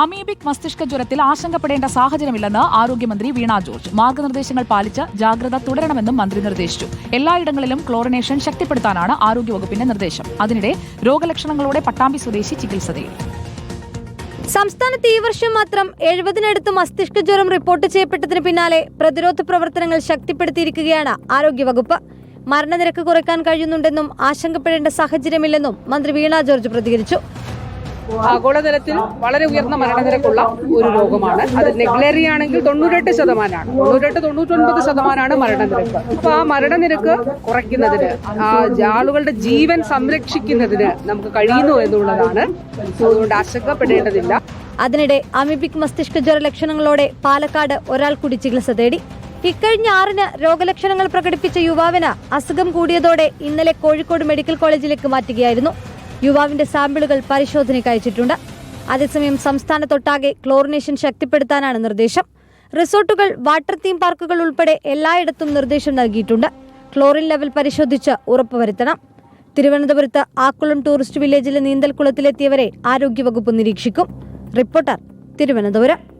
Amoebic മസ്തിഷ്ക ജ്വരത്തിൽ ആശങ്കപ്പെടേണ്ട സാഹചര്യമില്ലെന്ന് ആരോഗ്യമന്ത്രി വീണ ജോർജ്. മാർഗനിർദ്ദേശങ്ങൾ പാലിച്ച് ജാഗ്രത തുടരണമെന്നും മന്ത്രി നിർദ്ദേശിച്ചു. എല്ലായിടങ്ങളിലും ക്ലോറിനേഷൻ ശക്തിപ്പെടുത്താനാണ് ആരോഗ്യവകുപ്പിന്റെ നിർദ്ദേശം. അതിനിടെ രോഗലക്ഷണങ്ങളോടെ പട്ടാമ്പി സ്വദേശി ചികിത്സ തേടി സംസ്ഥാനത്ത് ഈ വർഷം മാത്രം എഴുപതിനടുത്ത് മസ്തിഷ്ക ജ്വരം റിപ്പോർട്ട് ചെയ്യപ്പെട്ടതിന് പിന്നാലെ പ്രതിരോധ പ്രവർത്തനങ്ങൾ ശക്തിപ്പെടുത്തിയിരിക്കുകയാണ് ആരോഗ്യവകുപ്പ്. മരണനിരക്ക് കുറയ്ക്കാൻ കഴിയുന്നുണ്ടെന്നും ആശങ്കപ്പെടേണ്ട സാഹചര്യമില്ലെന്നും മന്ത്രി വീണ ജോർജ് പ്രതികരിച്ചു. ആഗോളതലത്തിൽ വളരെ ഉയർന്ന മരണനിരക്കുള്ള ഒരു രോഗമാണ്. അത് നെഗ്ലേറി ആണെങ്കിൽ തൊണ്ണൂറ്റെട്ട് ശതമാനമാണ്. തൊണ്ണൂറ്റെട്ട് തൊണ്ണൂറ്റൊൻപത് ശതമാനമാണ് മരണനിരക്ക്. അപ്പൊ ആ മരണനിരക്ക് കുറയ്ക്കുന്നതിന് ആ ആളുകളുടെ ജീവൻ സംരക്ഷിക്കുന്നതിന് നമുക്ക് കഴിയുന്നു എന്നുള്ളതാണ്. അതുകൊണ്ട് ആശങ്കപ്പെടേണ്ടതില്ല. അതിനിടെ അമിബിക് മസ്തിഷ്ക ജ്വര ലക്ഷണങ്ങളോടെ പാലക്കാട് ഒരാൾ കൂടി ചികിത്സ തേടി. ഇക്കഴിഞ്ഞ ആറിന് രോഗലക്ഷണങ്ങൾ പ്രകടിപ്പിച്ച യുവാവിന് അസുഖം കൂടിയതോടെ ഇന്നലെ കോഴിക്കോട് മെഡിക്കൽ കോളേജിലേക്ക് മാറ്റുകയായിരുന്നു. യുവാവിന്റെ സാമ്പിളുകൾ പരിശോധനയ്ക്ക് അയച്ചിട്ടുണ്ട്. അതേസമയം സംസ്ഥാനത്തൊട്ടാകെ ക്ലോറിനേഷൻ ശക്തിപ്പെടുത്താനാണ് നിർദ്ദേശം. റിസോർട്ടുകൾ വാട്ടർ തീം പാർക്കുകൾ ഉൾപ്പെടെ എല്ലായിടത്തും നിർദ്ദേശം നൽകിയിട്ടുണ്ട്. ക്ലോറിൻ ലെവൽ പരിശോധിച്ച് ഉറപ്പുവരുത്തണം. തിരുവനന്തപുരത്ത് ആക്കുളം ടൂറിസ്റ്റ് വില്ലേജിലെ നീന്തൽക്കുളത്തിലെത്തിയവരെ ആരോഗ്യവകുപ്പ് നിരീക്ഷിക്കും. റിപ്പോർട്ടർ തിരുവനന്തപുരം.